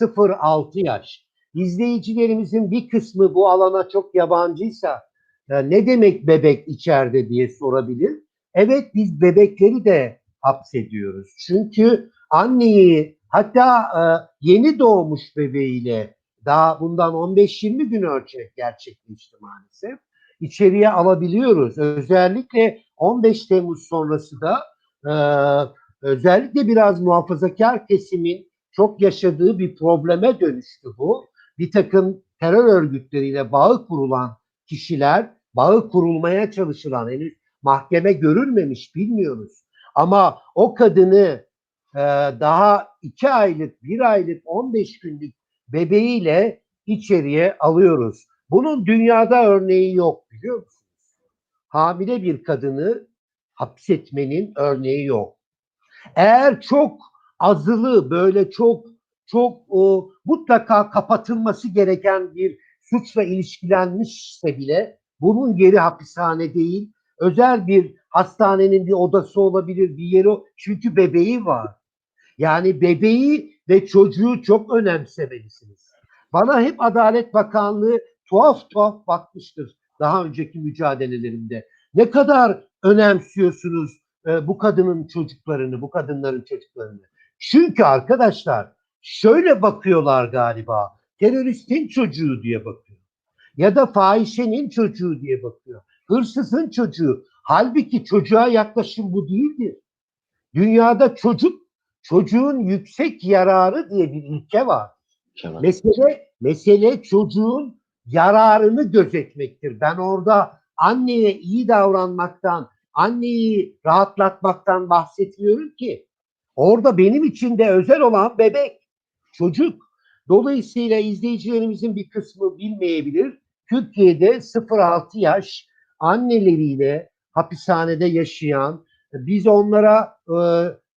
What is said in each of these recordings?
0-6 yaş. İzleyicilerimizin bir kısmı bu alana çok yabancıysa ne demek bebek içeride diye sorabilir. Evet biz bebekleri de hapsediyoruz. Çünkü anneyi hatta e, yeni doğmuş bebeğiyle daha bundan 15-20 gün önce gerçekleşti maalesef. İçeriye alabiliyoruz. Özellikle 15 Temmuz sonrası da e, özellikle biraz muhafazakar kesimin çok yaşadığı bir probleme dönüştü bu. Bir takım terör örgütleriyle bağı kurulan kişiler, bağı kurulmaya çalışılan henüz mahkeme görülmemiş bilmiyoruz. Ama o kadını e, daha 2 aylık, 1 aylık, 15 günlük bebeğiyle içeriye alıyoruz. Bunun dünyada örneği yok biliyor musunuz? Hamile bir kadını hapsetmenin örneği yok. Eğer çok azılı böyle çok çok o mutlaka kapatılması gereken bir suçla ilişkilenmişse bile bunun yeri hapishane değil. Özel bir hastanenin bir odası olabilir, bir yeri çünkü bebeği var. Yani bebeği ve çocuğu çok önemsemelisiniz. Bana hep Adalet Bakanlığı tuhaf tuhaf bakmıştır daha önceki mücadelelerimde. Ne kadar önemsiyorsunuz e, bu kadının çocuklarını, bu kadınların çocuklarını. Çünkü arkadaşlar şöyle bakıyorlar galiba. Teröristin çocuğu diye bakıyor. Ya da fahişenin çocuğu diye bakıyor. Hırsızın çocuğu. Halbuki çocuğa yaklaşım bu değildir. Dünyada çocuk, çocuğun yüksek yararı diye bir ilke var. Kemal. Mesele, mesele çocuğun yararını gözetmektir. Ben orada anneye iyi davranmaktan, anneyi rahatlatmaktan bahsetmiyorum ki. Orada benim için de özel olan bebek, çocuk. Dolayısıyla izleyicilerimizin bir kısmı bilmeyebilir. Türkiye'de 0-6 yaş anneleriyle hapishanede yaşayan, biz onlara e,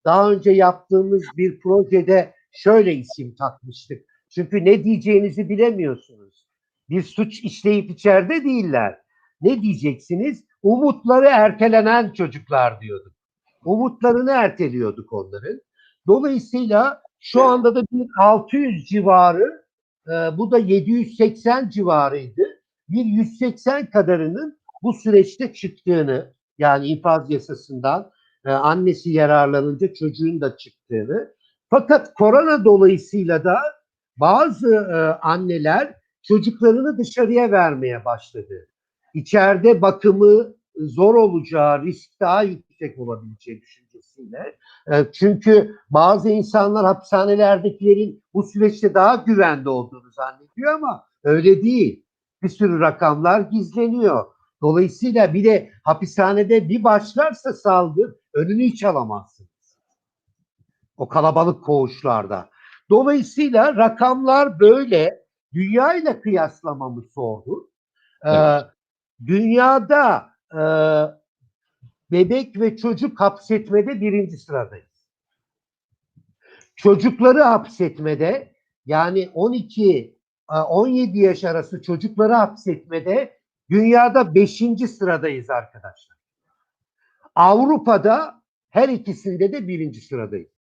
daha önce yaptığımız bir projede şöyle isim takmıştık. Çünkü ne diyeceğinizi bilemiyorsunuz. Bir suç işleyip içeride değiller. Ne diyeceksiniz? Umutları ertelenen çocuklar diyorduk. Umutlarını erteliyorduk onların. Dolayısıyla şu anda da bir 600 civarı, e, bu da 780 civarıydı. Bir 180 kadarının bu süreçte çıktığını, yani infaz yasasından e, annesi yararlanınca çocuğun da çıktığını. Fakat korona dolayısıyla da bazı e, anneler çocuklarını dışarıya vermeye başladı. İçeride bakımı zor olacağı, risk daha yüksek olabileceği düşüncesiyle. E, çünkü bazı insanlar hapishanelerdekilerin bu süreçte daha güvende olduğunu zannediyor ama öyle değil. Bir sürü rakamlar gizleniyor. Dolayısıyla bir de hapishanede bir başlarsa salgın önünü hiç alamazsınız. O kalabalık koğuşlarda. Dolayısıyla rakamlar böyle. Dünya ile kıyaslamamı sordu. Ee, Evet. dünyada e, bebek ve çocuk hapsetmede birinci sıradayız. Çocukları hapsetmede yani 12 e, 17 yaş arası çocukları hapsetmede dünyada 5. sıradayız arkadaşlar. Avrupa'da her ikisinde de birinci sıradayız.